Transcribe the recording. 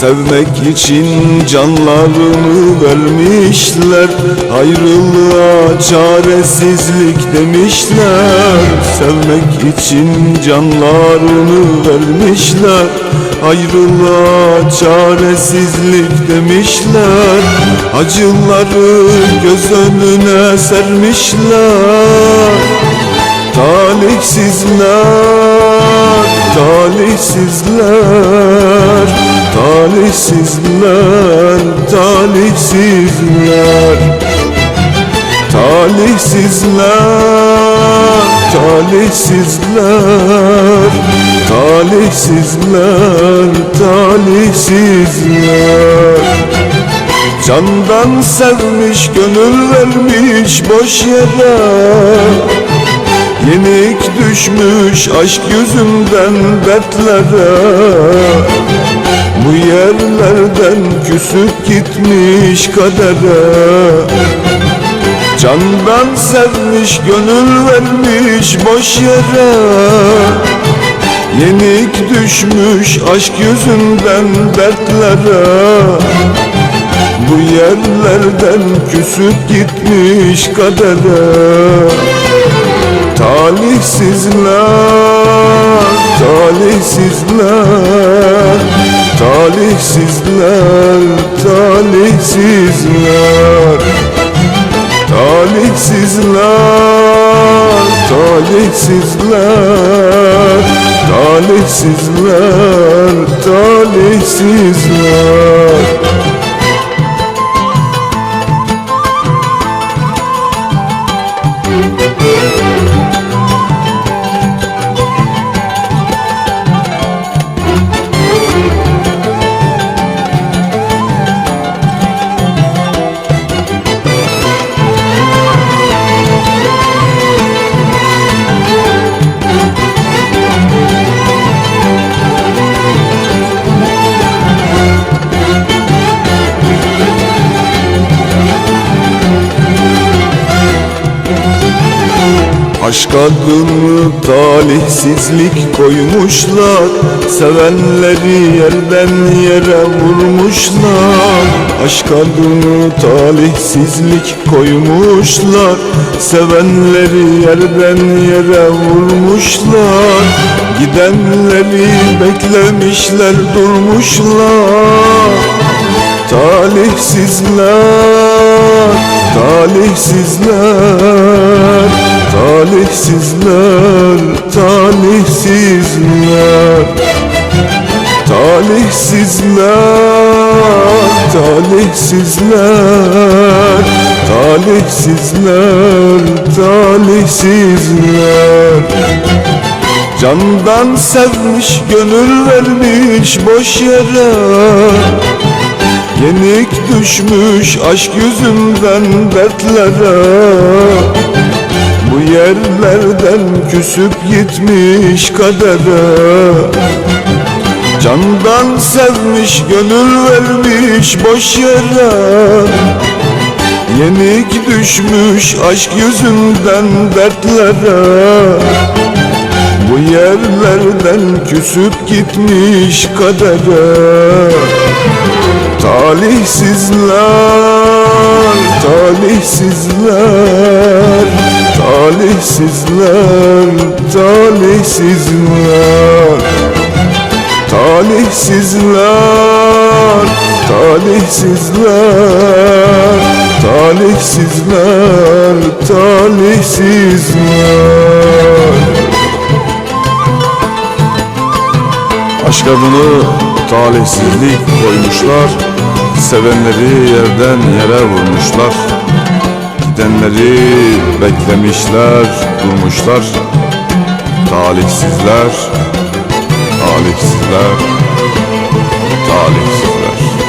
Sevmek için canlarını vermişler Ayrılığa çaresizlik demişler. Sevmek için canlarını vermişler Ayrılığa çaresizlik demişler. Acıları göz önüne sermişler. Talihsizler, talihsizler, talihsizler, talihsizler, talihsizler, talihsizler, talihsizler, talihsizler. Candan sevmiş, gönül vermiş boş yere. Yenik düşmüş aşk yüzünden dertlere Bu yerlerden küsüp gitmiş kadere. Candan sevmiş gönül vermiş boş yere. Yenik düşmüş aşk yüzünden dertlere. Bu yerlerden küsüp gitmiş kadere. Talihsizler, talihsizler, talihsizler, talihsizler, talihsizler, talihsizler, talihsizler, talihsizler. Aşk adını talihsizlik koymuşlar. Sevenleri yerden yere vurmuşlar. Aşk adını talihsizlik koymuşlar. Sevenleri yerden yere vurmuşlar. Gidenleri beklemişler durmuşlar. Talihsizler, talihsizler, talihsizler, talihsizler, talihsizler, talihsizler, talihsizler, talihsizler. Candan sevmiş, gönül vermiş boş yere. Yenik düşmüş aşk yüzünden dertlere Bu yerlerden küsüp gitmiş kadere. Candan sevmiş gönül vermiş boş yere. Yenik düşmüş aşk yüzünden dertlere. Bu yerlerden küsüp gitmiş kadere. Talihsizler, talihsizler, talihsizler, talihsizler, talihsizler, talihsizler, talihsizler, talihsizler. Aşk adını talihsizlik koymuşlar. Sevenleri yerden yere vurmuşlar Gidenleri beklemişler, durmuşlar Talihsizler, talihsizler, talihsizler